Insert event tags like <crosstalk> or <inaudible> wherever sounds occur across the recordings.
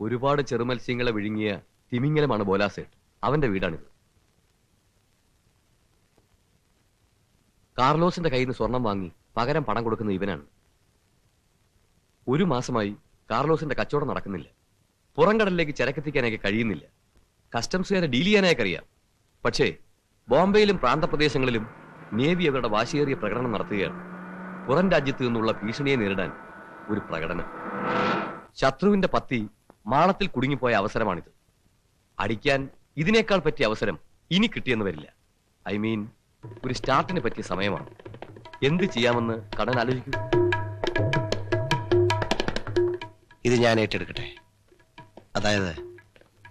ഒരുപാട് ചെറുമത്സ്യങ്ങളെ വിഴുങ്ങിയ തിമിങ്ങലമാണ് ബോലാസേട്ട്. അവന്റെ വീടാണിത്. കാർലോസിന്റെ കയ്യിൽ നിന്ന് സ്വർണം വാങ്ങി പകരം പണം കൊടുക്കുന്ന ഇവനാണ്. ഒരു മാസമായി കാർലോസിന്റെ കച്ചവടം നടക്കുന്നില്ല. പുറംകടലിലേക്ക് ചരക്കെത്തിക്കാനൊക്കെ കഴിയുന്നില്ല. കസ്റ്റംസുകാരെ ഡീൽ ചെയ്യാനായൊക്കെ അറിയാം പക്ഷേ ബോംബെയിലും പ്രാന്തപ്രദേശങ്ങളിലും നേവി അവരുടെ വാശിയേറിയ പ്രകടനം നടത്തുകയാണ്. പുറം രാജ്യത്തു നിന്നുള്ള ഭീഷണിയെ നേരിടാൻ ഒരു പ്രകടനം. ശത്രുവിന്റെ പത്തി മാളത്തിൽ കുടുങ്ങിപ്പോയ അവസരമാണിത്. അടിക്കാൻ ഇതിനേക്കാൾ പറ്റിയ അവസരം ഇനി കിട്ടിയെന്ന് വരില്ല. ഐ മീൻ ഒരു സ്റ്റാർട്ടിന് പറ്റിയ സമയമാണ്. എന്ത് ചെയ്യാമെന്ന് കടൻ ആലോചിക്കൂ. ഇത് ഞാൻ ഏറ്റെടുക്കട്ടെ. അതായത്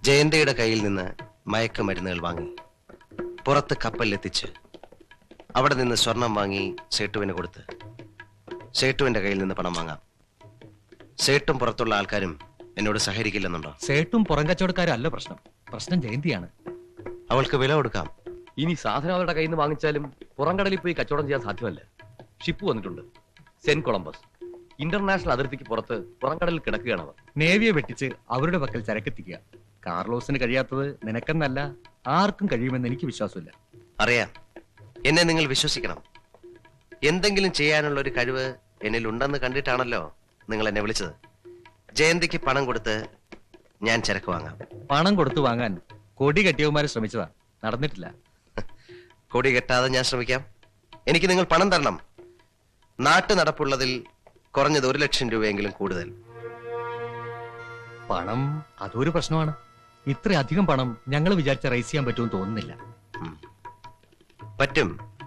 ജയന്തയുടെ കയ്യിൽ നിന്ന് മയക്കുമരുന്നുകൾ വാങ്ങി പുറത്ത് കപ്പലിലെത്തിച്ച് അവിടെ നിന്ന് സ്വർണം വാങ്ങി സേട്ടുവിന് കൊടുത്ത് സേട്ടുവിന്റെ കയ്യിൽ നിന്ന് പണം വാങ്ങാം. സേട്ടും പുറത്തുള്ള ആൾക്കാരും എന്നോട് സഹകരിക്കില്ലെന്നുണ്ടോ? സേട്ടും പുറം കച്ചവടക്കാരല്ല പ്രശ്നം. പ്രശ്നം ജയന്തിയാണ്. അവൾക്ക് വില കൊടുക്കാം. ഇനി സാധനം അവരുടെ കയ്യിൽ നിന്ന് വാങ്ങിച്ചാലും പുറംകടലിൽ പോയി കച്ചവടം ചെയ്യാൻ സാധ്യമല്ല. ഷിപ്പ് വന്നിട്ടുണ്ട്. Saint Columbus. ഇന്റർനാഷണൽ അതിർത്തിക്ക് പുറത്ത് പുറംകടലിൽ കിടക്കുകയാണ് അവർ. നേവിയെ വെട്ടിച്ച് അവരുടെ പക്കൽ ചരക്കെത്തിക്കുക. കാർലോസിന് കഴിയാത്തത് നിനക്കെന്നല്ല ആർക്കും കഴിയുമെന്ന് എനിക്ക് വിശ്വാസമില്ല. അറിയാം. എന്നെ നിങ്ങൾ വിശ്വസിക്കണം. എന്തെങ്കിലും ചെയ്യാനുള്ള ഒരു കഴിവ് എന്നിൽ ഉണ്ടെന്ന് കണ്ടിട്ടാണല്ലോ നിങ്ങൾ എന്നെ വിളിച്ചത്. ജയന്തിക്ക് പണം കൊടുത്ത് ഞാൻ ചരക്ക് വാങ്ങാം. പണം കൊടുത്തു വാങ്ങാൻ കൊടി കെട്ടിയവന്മാര് ശ്രമിച്ചതാ. നടന്നിട്ടില്ല. <laughs> കൊടി കെട്ടാതെ ഞാൻ ശ്രമിക്കാം. എനിക്ക് നിങ്ങൾ പണം തരണം. നാട്ടു നടപ്പുള്ളതിൽ കുറഞ്ഞത് ഒരു ലക്ഷം രൂപയെങ്കിലും കൂടുതൽ. പണം അതൊരു പ്രശ്നമാണ്. ഇത്രയധികം പണം ഞങ്ങൾ വിചാരിച്ച റൈസ് ചെയ്യാൻ പറ്റുമെന്ന് തോന്നുന്നില്ല. പറ്റും.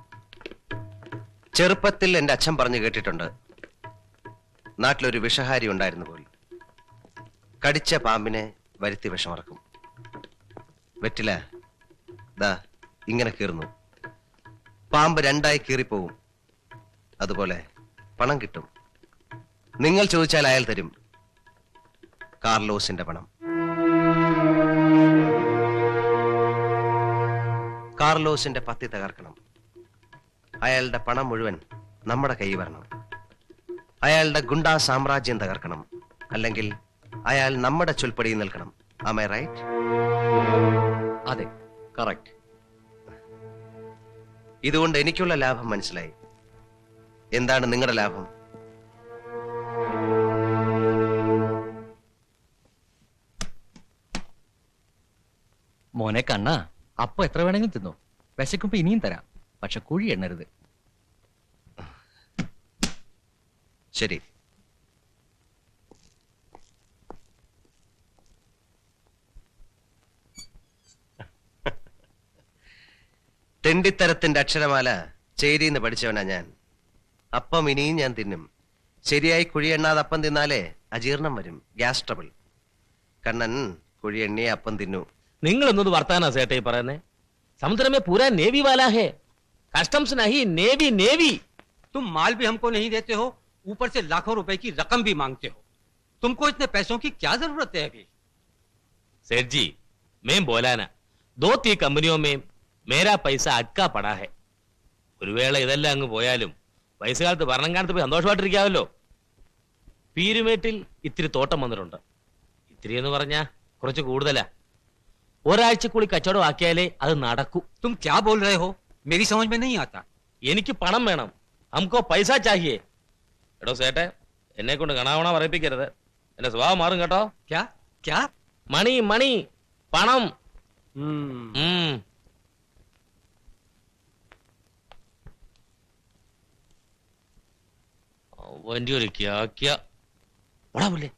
ചെറുപ്പത്തിൽ എന്റെ അച്ഛൻ പറഞ്ഞു കേട്ടിട്ടുണ്ട്. നാട്ടിലൊരു വിഷഹാരി ഉണ്ടായിരുന്നു പോലും. കടിച്ച പാമ്പിനെ വരുത്തി വിഷമറക്കും. വെറ്റില ദാ ഇങ്ങനെ കീറുന്നു. പാമ്പ് രണ്ടായി കീറിപ്പോവും. അതുപോലെ പണം കിട്ടും. നിങ്ങൾ ചോദിച്ചാൽ അയാൾ തരും. കാർലോസിന്റെ പണം. കാർലോസിന്റെ പത്തി തകർക്കണം. അയാളുടെ പണം മുഴുവൻ നമ്മുടെ കൈ വരണം. അയാളുടെ ഗുണ്ടാ സാമ്രാജ്യം തകർക്കണം. അല്ലെങ്കിൽ അയാൾ നമ്മുടെ ചൊൽപ്പടിയിൽ നിൽക്കണം. ആമേ റൈറ്റ് അതെ കറക്റ്റ് ഇതുകൊണ്ട് എനിക്കുള്ള ലാഭം മനസ്സിലായി. എന്താണ് നിങ്ങളുടെ ലാഭം? മോനെ കണ്ണാ അപ്പൊ എത്ര വേണമെങ്കിലും തിന്നോ? വിശക്കുമ്പോ ഇനിയും തരാം. പക്ഷെ കുഴി എണ്ണരുത്. ശരി. തെണ്ടിത്തരത്തിന്റെ അക്ഷരമാല ചേരിന്ന് പഠിച്ചവനാ ഞാൻ അപ്പം ഇനിയും ഞാൻ തിന്നും ശരിയായി കുഴി എണ്ണാതെ അപ്പം തിന്നാലേ അജീർണം വരും ഗ്യാസ് ട്രബിൾ കണ്ണൻ കുഴി എണ്ണിയെ അപ്പം തിന്നു നിങ്ങൾ എന്നത് വർത്താനാ സേട്ടേ പറയുന്നേ समुद्र में पूरा नेवी वाला है कस्टम्स नहीं नेवी नेवी तुम माल भी हमको नहीं देते हो ऊपर से लाखों रुपए की रकम भी मांगते हो तुमको इतने पैसों की क्या जरूरत है अभी सेठ जी मैं बोलाना दो तीन कंपनियों में मेरा पैसा अटका पड़ा है ഒരു വേള ഇതെല്ലാം അങ്ങ് പോയാലും വയസ്സുകാലത്ത് ഭരണകാലത്ത് പോയി സന്തോഷമായിട്ടിരിക്കാമല്ലോ പീരുമേട്ടിൽ ഇത്തിരി തോട്ടം വന്നിട്ടുണ്ട് ഇത്തിരി എന്ന് പറഞ്ഞാ കുറച്ച് കൂടുതലാ ഒരാഴ്ചക്കുള്ളിൽ കച്ചവടം ആക്കിയാലേ അത് നടക്കൂ तुम क्या बोल रहे हो मेरी समझ में नहीं आता എനിക്ക് പണം വേണം നമുക്കോ പൈസ ചാഹിയേ എടോ സേട്ടെ എന്നെ കൊണ്ട് കണാവണ പറയിപ്പിക്കരുത് എന്റെ സ്വഭാവം മാറും കേട്ടോ क्या क्या മണി മണി പണം हम्म ഉം. അവന്റെ ഒരു ക്യാക്യ ഓടാ പുല്ലേ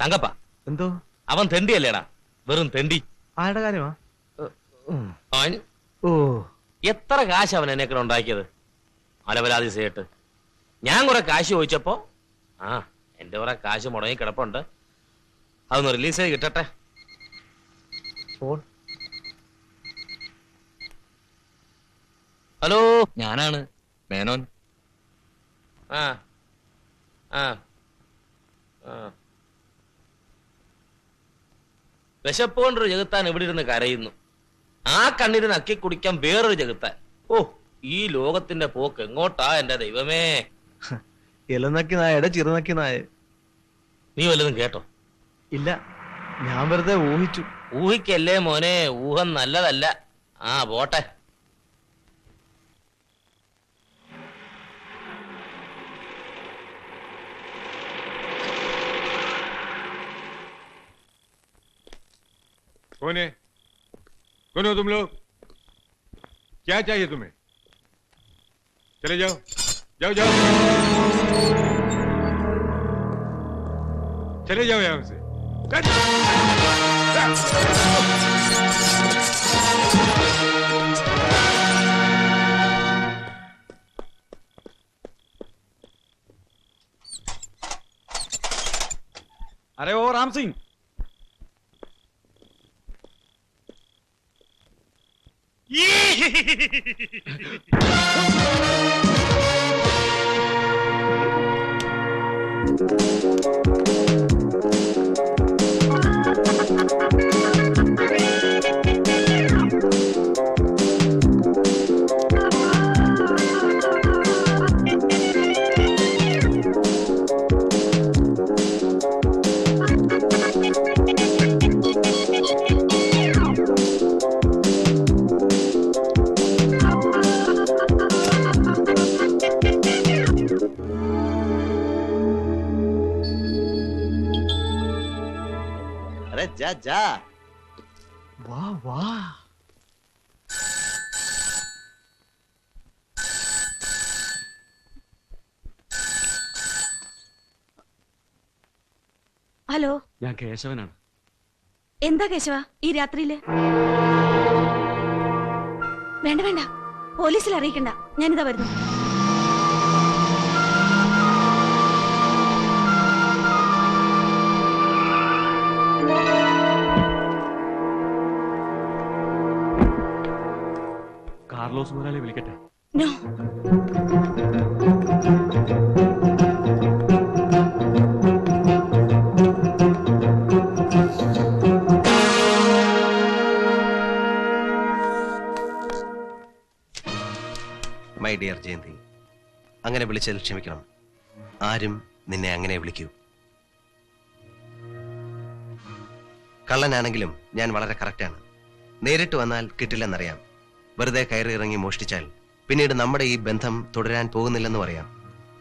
തങ്കപ്പ എന്തോ? അവൻ തെണ്ടിയല്ലേടാ. വെറും തെണ്ടി. ആരുടെ കാര്യമാ? അവൻ ഓ. എത്ര കാശ് അവൻ എന്നെ ഉണ്ടാക്കിയത്? അലവലാതി സേട്ട് ഞാൻ കുറെ കാശ് ചോദിച്ചപ്പോ ആ എന്റെ കുറെ കാശ് മുടങ്ങി കിടപ്പുണ്ട്. അതൊന്ന് റിലീസ് ചെയ്ത് കിട്ടട്ടെ. ഫോൺ ഹലോ ഞാനാണ്. മേനോൻ. ആ. ആ. ആ. വിശപ്പ് കൊണ്ടൊരു ജഗത്താൻ ഇവിടെ ഇരുന്ന് കരയുന്നു. ആ കണ്ണിരുന്ന് അക്കി കുടിക്കാൻ വേറൊരു ജഗത്താൻ. ഓ ഈ ലോകത്തിന്റെ പോക്ക് എങ്ങോട്ടാ എന്റെ ദൈവമേ? ഇലനക്കി നായയുടെ ചിറുനക്കി നായ. നീ വല്ലതും കേട്ടോ? ഇല്ല ഞാൻ വെറുതെ ഊഹിച്ചു. ഊഹിക്കല്ലേ മോനെ ഊഹം നല്ലതല്ല ആ പോട്ടെ कौन है कौन हो तुम लोग क्या चाहिए तुम्हें चले जाओ जाओ जाओ चले जाओ यहां से अरे ओ राम सिंह। <laughs> <laughs> अरे जा जा വാ വാ ഹലോ ഞാൻ കേശവനാണ് എന്താ കേശവ ഈ രാത്രിയില് വേണ്ട വേണ്ട പോലീസിൽ അറിയിക്കണ്ട ഞാനിതാ വരുന്നു കാർലോസ് മുതലാളി വിളിക്കട്ടെ? നോ. മൈ ഡിയർ ജയന്തി അങ്ങനെ വിളിച്ചതിൽ ക്ഷമിക്കണം. ആരും നിന്നെ അങ്ങനെ വിളിക്കൂ. കള്ളനാണെങ്കിലും ഞാൻ വളരെ കറക്റ്റാണ് നേരിട്ട് വന്നാൽ കിട്ടില്ലെന്നറിയാം. വെറുതെ കയറി ഇറങ്ങി മോഷ്ടിച്ചാൽ പിന്നീട് നമ്മുടെ ഈ ബന്ധം തുടരാൻ പോകുന്നില്ലെന്ന് പറയാം.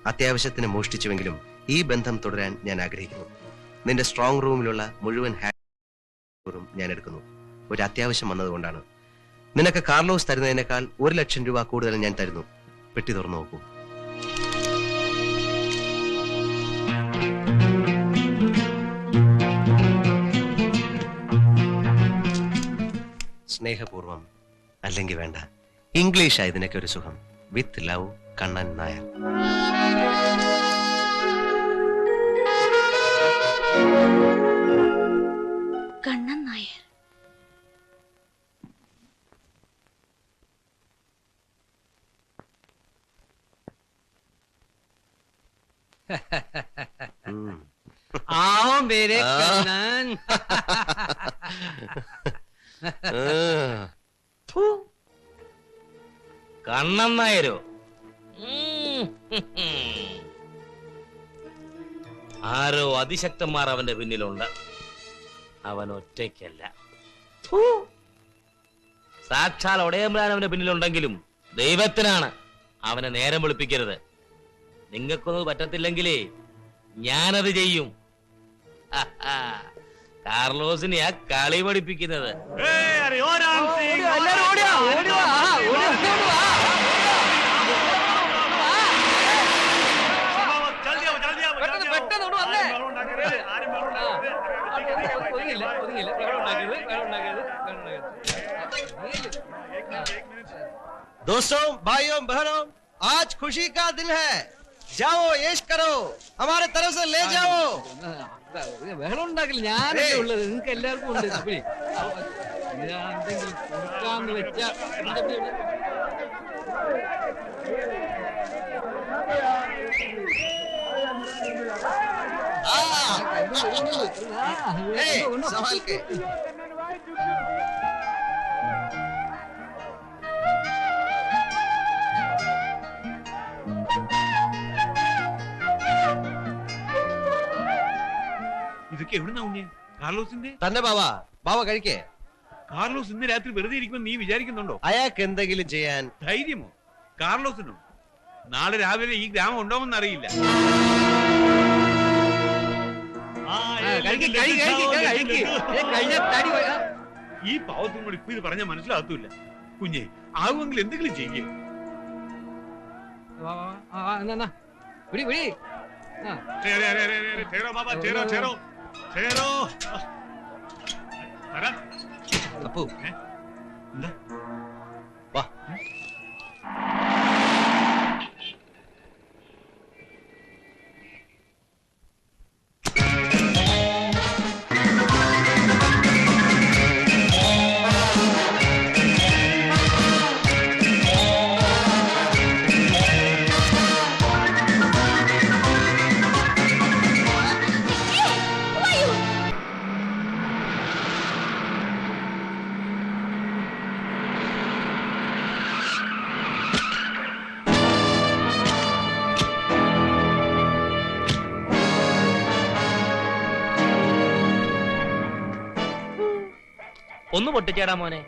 അത്യാവശ്യത്തിന് മോഷ്ടിച്ചുവെങ്കിലും ഈ ബന്ധം തുടരാൻ ഞാൻ ആഗ്രഹിക്കുന്നു. നിന്റെ സ്ട്രോങ് റൂമിലുള്ള മുഴുവൻ ഹാക്കും ഞാൻ എടുക്കുന്നു. ഒരു അത്യാവശ്യം വന്നതുകൊണ്ടാണ്. നിനക്ക് കാർലോസ് തരുന്നതിനേക്കാൾ ഒരു ലക്ഷം രൂപ കൂടുതൽ ഞാൻ തരുന്നു. പെട്ടി തുറന്നു നോക്കൂ. സ്നേഹപൂർവം അല്ലെങ്കിൽ വേണ്ട ഇംഗ്ലീഷ് ഇതിനൊക്കെ ഒരു സുഖം വിത്ത് ലവ് കണ്ണൻ നായർ കണ്ണൻ നായർ ഉം. आओ मेरे आ। कन्नन ആ. കണ്ണൻ നായരോ. ആരോ അതിശക്തന്മാർ അവന്റെ പിന്നിലുണ്ട്. അവൻ ഒറ്റയ്ക്കല്ല. സാക്ഷാൽ ഒടയമ്പ്രാൻ അവന്റെ പിന്നിലുണ്ടെങ്കിലും ദൈവത്തിനാണ് അവനെ നേരം വെളുപ്പിക്കരുത്. നിങ്ങൾക്കൊന്നും പറ്റത്തില്ലെങ്കിലേ ഞാനത് ചെയ്യും. കാർലോസിനെ ആ കളി പഠിപ്പിക്കുന്നത്. दोस्तों भाइयों बहनों आज खुशी का दिन है जाओ यश करो हमारे तरफ से ले जाओ ബഹളം ഉണ്ടാക്കില്ല ഞാനല്ലേ ഏയ്. ഉള്ളത് നിങ്ങൾക്ക് എല്ലാവർക്കും ഉണ്ട് തപ്പി. ഞാൻ എന്തെങ്കിലും കൊടുക്കാന്ന് വെച്ചാ सवाल के ഇതൊക്കെ എവിടുന്നാ ഉണ്ണിയ? കാർലോസിന്റെ? തന്നെ ബാവ. ബാവ കഴിക്കേ. കാർലോസ് ഇന്ന് രാത്രി വെറുതെ ഇരിക്കുമെന്ന് നീ വിചാരിക്കുന്നുണ്ടോ? അയാൾക്ക് എന്തെങ്കിലും ചെയ്യാൻ. ധൈര്യമോ? കാർലോസിനോ നാളെ രാവിലെ ഈ ഗ്രാമം ഉണ്ടോമെന്ന് അറിയില്ല. ഈ പാവത്തും കൂടി ഇപ്പൊ ഇത് പറഞ്ഞ മനസ്സിലാകത്തൂല്ല കുഞ്ഞെ ആവുമെങ്കിൽ എന്തെങ്കിലും ചെയ്യേ. അപ്പു. എന്താ? പൊട്ടിച്ചേടാ മോനെ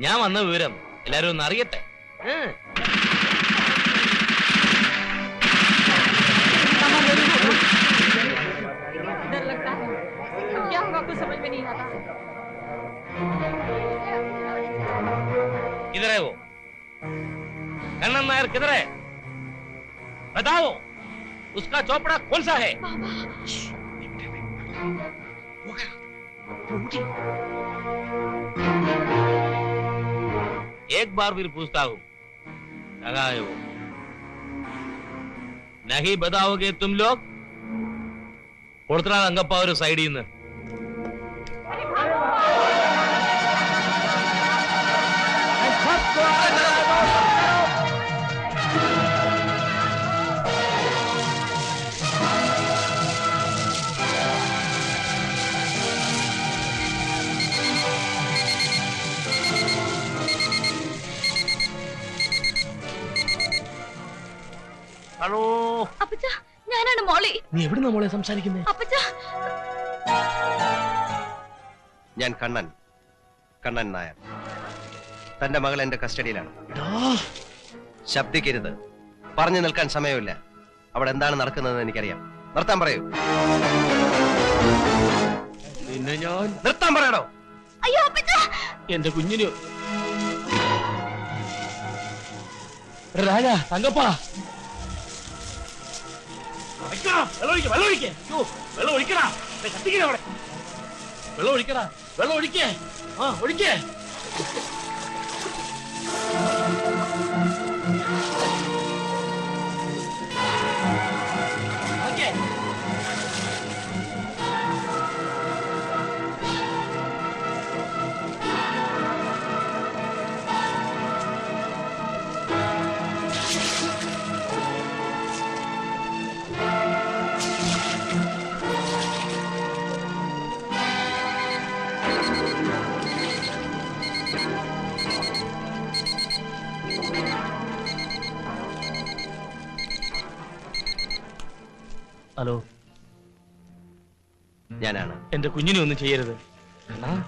ഞാൻ വന്ന വിവരം എല്ലാരും ഒന്ന് അറിയട്ടെ ഏ. डर लगता है क्या होगा कुछ समझ में नहीं आता किधर है वो कन्नन नायर किधर है बताओ उसका चौपड़ा कौन सा है एक बार फिर पूछता हूँ कहाँ है वो नहीं बताओगे तुम लोग കൊടുത്തടാ അങ്കപ്പ ഒരു സൈഡിൽ നിന്ന് നീ എവിടുന്ന മോളെ സംസാരിക്കുന്നത് അപ്പച്ച. ഞാൻ കണ്ണൻ. കണ്ണൻ നായർ. തന്റെ മകൾ എന്റെ കസ്റ്റഡിയിലാണ്. ശബ്ദിക്കരുത്. പറഞ്ഞു നിൽക്കാൻ സമയമില്ല. അവിടെ എന്താണ് നടക്കുന്നതെന്ന് എനിക്കറിയാം. നിർത്താൻ പറയൂ. പിന്നെ ഞാൻ? നിർത്താൻ പറയണോ അയ്യോ അപ്പച്ച. എന്റെ കുഞ്ഞിന്. രാജ തങ്കപ്പ. വെള്ളം ഒഴിക്ക വെള്ളം ഒഴിക്കേ. വെള്ളം ഒഴിക്കടാ. കത്തിക്കണ അവിടെ. വെള്ളം ഒഴിക്കടാ. വെള്ളം ഒഴിക്കേ. ആ ഒഴിക്കേ. ഹലോ. ഞാനാണ്. എന്റെ കുഞ്ഞിനെ ഒന്നും ചെയ്യരുത്. അണ്ണാ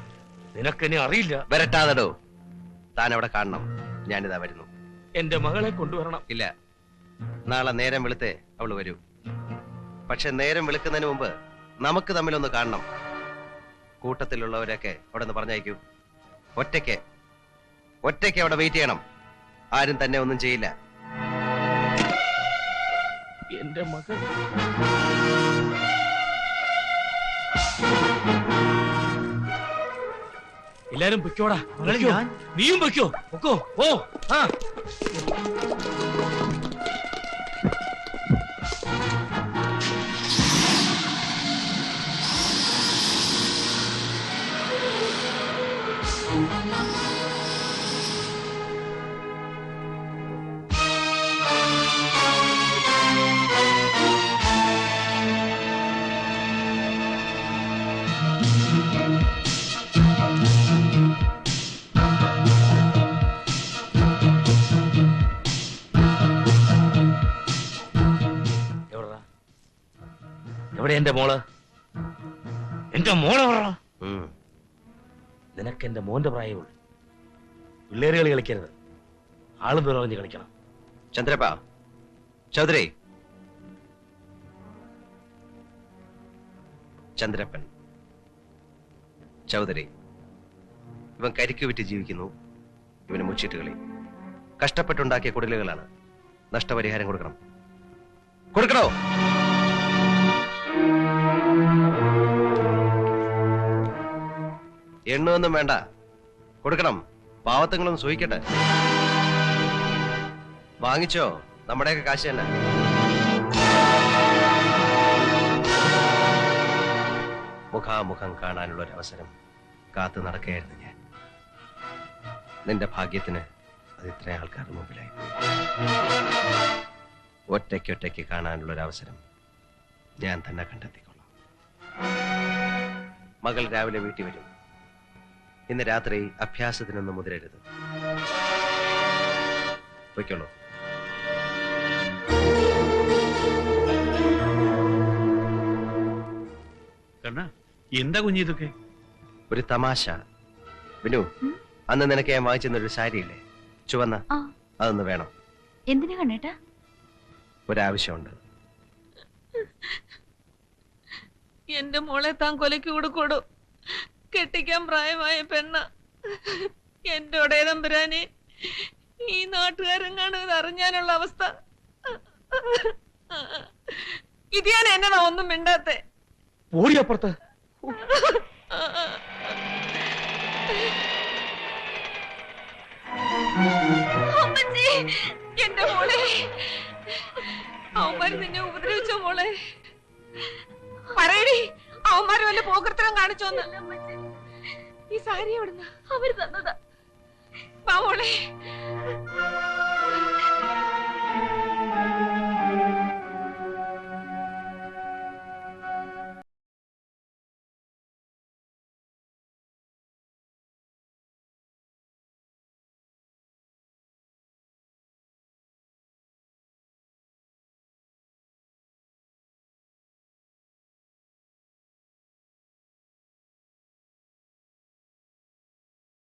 നിനക്കെന്നെ അറിയില്ല. വരട്ടാതടോ. താൻ അവിടെ കാണണം. ഞാനിതാ വരുന്നു. എന്റെ മകളെ കൊണ്ടുവരണം. ഇല്ല. നാളെ നേരം വെളുത്തേ അവൾ വരൂ. പക്ഷെ നേരം വെളുക്കുന്നതിന് മുമ്പ് നമുക്ക് തമ്മിലൊന്ന് കാണണം. കൂട്ടത്തിലുള്ളവരൊക്കെ അവിടെ നിന്ന് പറഞ്ഞയക്കൂ. ഒറ്റയ്ക്ക്. ഒറ്റയ്ക്ക് അവിടെ വെയിറ്റ് ചെയ്യണം. ആരും തന്നെ ഒന്നും ചെയ്യില്ല. എന്റെ മകൾ എല്ലാരും പൊയ്ക്കോടാ. നീയും പൊയ്ക്കോ. പൊക്കോ. ഓ ആ. എന്റെ മോൾ? എന്റെ മോളെ. നിനക്ക് എന്റെ മോന്റെ പ്രായമുള്ളു. പിള്ളേര് കളി കളിക്കരുത്. ആൾ തുറഞ്ഞ് കളിക്കണം. ചന്ദ്രപ്പ ചൗധരി. ചന്ദ്രപ്പൻ. ചൗധരി. ഇവൻ കരിക്ക് വിറ്റ് ജീവിക്കുന്നു. ഇവന് മുച്ചിട്ട് കളി. കഷ്ടപ്പെട്ടുണ്ടാക്കിയ കുടിലുകളാണ്. നഷ്ടപരിഹാരം കൊടുക്കണം. കൊടുക്കണോ? എണ്ണൊന്നും വേണ്ട. കൊടുക്കണം. പാവത്തങ്ങളൊന്നും സൂഹിക്കട്ടെ. വാങ്ങിച്ചോ. നമ്മുടെയൊക്കെ കാശ് തന്നെ മുഖാമുഖം കാണാനുള്ള ഒരു അവസരം കാത്തു നടക്കുകയായിരുന്നു ഞാൻ. നിന്റെ ഭാഗ്യത്തിന് അത് ഇത്രയും ആൾക്കാരുടെ മുമ്പിലായി. ഒറ്റയ്ക്കൊറ്റയ്ക്ക് കാണാനുള്ള ഒരു അവസരം ഞാൻ തന്നെ കണ്ടെത്തിക്കൊള്ളാം മകൾ രാവിലെ വീട്ടിൽ വരും. ഇന്ന് രാത്രി അഭ്യാസത്തിനൊന്നും മുതിരരുത്. പൊയ്ക്കോളൂ. കണ്ണ എന്താ കുഞ്ഞി ഇതൊക്കെ? ഒരു തമാശ. വിനു അന്ന് നിനക്ക് ഞാൻ വാങ്ങിച്ചെന്നൊരു സാരിയില്ലേ? ചുവന്ന ആ. അതൊന്ന് വേണം. എന്തിനാ കണ്ണേട്ടാ? ഒരാവശ്യമുണ്ട്. എന്റെ മോളെ താൻ കൊലയ്ക്ക് കൊടുക്കൂടോ കെട്ടിക്കാൻ പ്രായമായ പെണ്ണ. എന്റെ ഒടേതമ്പുരാനെ ഈ നാട്ടുകാരെങ്ങാണ് ഇത് അറിഞ്ഞാനുള്ള അവസ്ഥ. ഇത് ഞാൻ എന്നതാ ഒന്നും മിണ്ടാത്തെ? ഓടിയപ്പുറത്ത്. അമ്മച്ചി എന്റെ മോളെ. അവന്മാര് നിന്നെ ഉപദ്രവിച്ചോ മോളെ? പറയടി അവന്മാര് വല്ല പോകൃത്തരം കാണിച്ചോന്ന്. ഈ സാരി എവിടുന്ന? അവർ തന്നതാ. മോളെ.